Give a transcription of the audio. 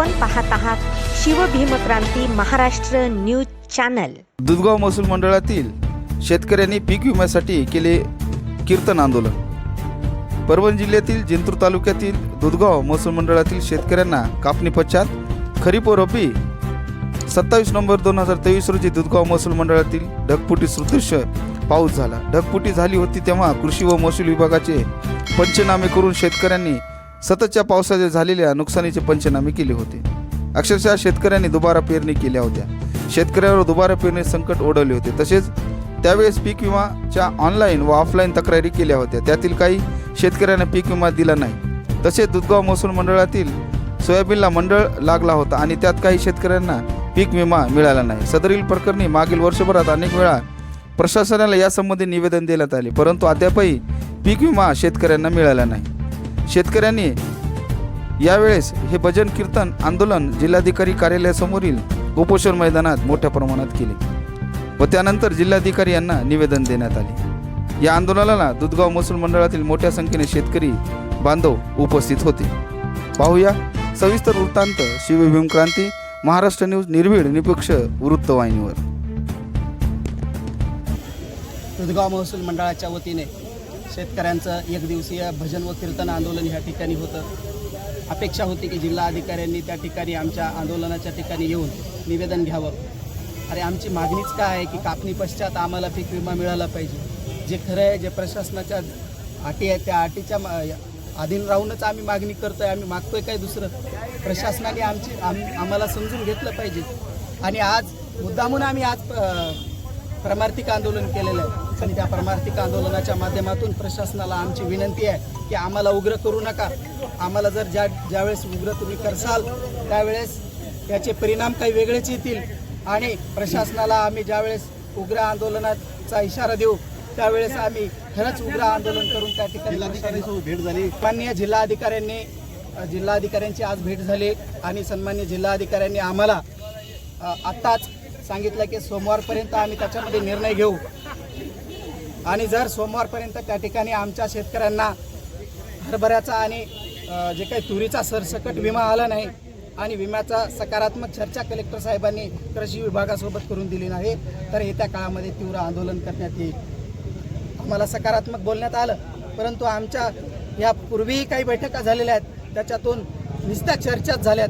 आपण पाहत आहात शिवभीमक्रांती महाराष्ट्र न्यूज चॅनल. दुधगाव महसूल मंडळातील शेतकऱ्यांनी पीक विम्यासाठी केले कीर्तन आंदोलन. परभणी जिल्ह्यातील जिंतूर तालुक्यातील दुधगाव महसूल मंडळातील शेतकऱ्यांना कापणी पश्चात खरीप व रब्बी सत्तावीस नोव्हेंबर दोन हजार तेवीस रोजी दुधगाव महसूल मंडळातील ढगपुटी सदृश्य पाऊस झाला. ढगपुटी झाली होती तेव्हा कृषी व महसूल विभागाचे पंचनामे करून शेतकऱ्यांनी सततच्या पावसाचे झालेल्या नुकसानीचे पंचनामे केले होते. अक्षरशः शेतकऱ्यांनी दुबारा पेरणी केल्या होत्या. शेतकऱ्यावर दुबारा पेरणी संकट ओढवले होते. तसेच त्यावेळेस पीक विमाच्या ऑनलाईन व ऑफलाईन तक्रारी केल्या होत्या. त्यातील काही शेतकऱ्यांना पीक विमा दिला नाही. तसेच दुधगाव महसूल मंडळातील सोयाबीनला मंडळ लागला होता आणि त्यात काही शेतकऱ्यांना पीक विमा मिळाला नाही. सदरील प्रकरणी मागील वर्षभरात अनेक वेळा प्रशासनाला यासंबंधी निवेदन देण्यात आले परंतु अद्यापही पीक विमा शेतकऱ्यांना मिळाला नाही. शेतकऱ्यांनी यावेळेस हे भजन कीर्तन आंदोलन जिल्हाधिकारी कार्यालयासमोरील उपोषण मैदानात मोठ्या प्रमाणात केले व त्यानंतर जिल्हाधिकारी यांना निवेदन देण्यात आले. या आंदोलनाला दुधगाव महसूल मंडळातील मोठ्या संख्येने शेतकरी बांधव उपस्थित होते. पाहूया सविस्तर वृत्तांत शिवभीम क्रांती महाराष्ट्र न्यूज निर्भीड निपक्ष वृत्तवाहिनीवर दुधगाव महसूल मंडळाच्या वतीने शेतकऱ्यांचं एक दिवसीय भजन व कीर्तन आंदोलन ह्या ठिकाणी होतं. अपेक्षा होती की जिल्हा अधिकाऱ्यांनी त्या ठिकाणी आमच्या आंदोलनाच्या ठिकाणी येऊन निवेदन घ्यावं. अरे आमची मागणीच काय आहे की कापणी पश्चात आम्हाला पीक विमा मिळाला पाहिजे. जे खरं आहे जे प्रशासनाच्या अटी आहेत त्या अटीच्या मा- अधीन राहूनच आम्ही मागणी करतोय आम्ही मागतोय काय दुसरं? प्रशासनाने आमची आम आम्हाला समजून घेतलं पाहिजे. आणि आज मुद्दामून आम्ही आज परमार्थिक आंदोलन केलेलं आहे. आणि त्या परमार्थिक आंदोलनाच्या माध्यमातून प्रशासनाला आमची विनंती आहे की आम्हाला उग्र करू नका. आम्हाला जर ज्या ज्यावेळेस उग्र तुम्ही करसाल त्यावेळेस त्याचे परिणाम काही वेगळेच येतील. आणि प्रशासनाला आम्ही ज्यावेळेस उग्र आंदोलनाचा इशारा देऊ त्यावेळेस आम्ही खरंच उग्र आंदोलन करून त्या ठिकाणी भेट झाली. माननीय जिल्हाधिकाऱ्यांनी जिल्हाधिकाऱ्यांची आज भेट झाली आणि सन्मान्य जिल्हाधिकाऱ्यांनी आम्हाला आत्ताच सांगितलं की सोमवारपर्यंत आम्ही त्याच्यामध्ये निर्णय घेऊ. आणि जर सोमवारपर्यंत त्या ठिकाणी आमच्या शेतकऱ्यांना हरभऱ्याचा आणि जे काही तुरीचा सरसकट विमा आला नाही आणि विम्याचा सकारात्मक चर्चा कलेक्टर साहेबांनी कृषी विभागासोबत करून दिली नाही तर येत्या काळामध्ये तीव्र आंदोलन करण्यात येईल. आम्हाला सकारात्मक बोलण्यात आलं परंतु आमच्या या पूर्वीही काही बैठका झालेल्या आहेत त्याच्यातून नुसत्या चर्चाच झाल्यात